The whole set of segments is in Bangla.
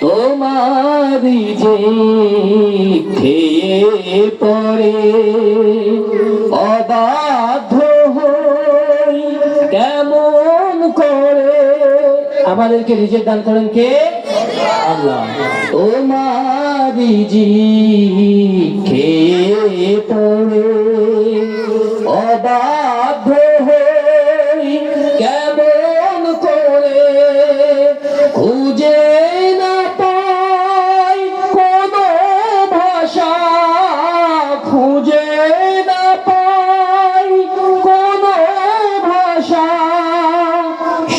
তোমারি যে খেয়ে পড়ে, অবাধ্য হই কেমন করে? আমাদেরকে রিজেক্ট দান করেন কে? আল্লাহ। তোমারি জি খেয়ে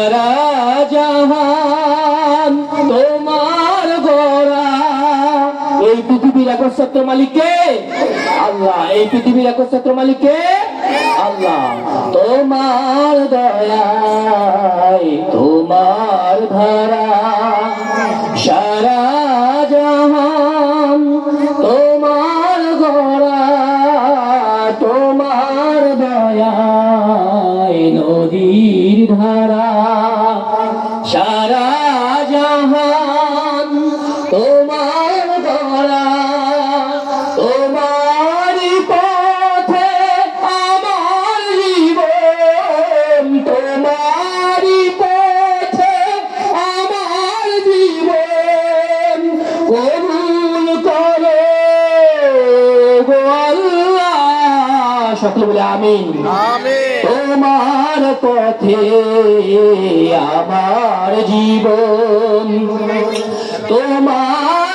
সারা জাহান, তোমার গড়া এই পৃথিবীর একচ্ছত্র মালিককে আল্লাহ। এই পৃথিবীর একচ্ছত্র মালিককে আল্লাহ। তোমার দয়ায়, তোমার ধারা, সারা নদীর ধারা সারা জাহান সকলে বলে আমিন। তোমার পথে আমার জীবন। তোমার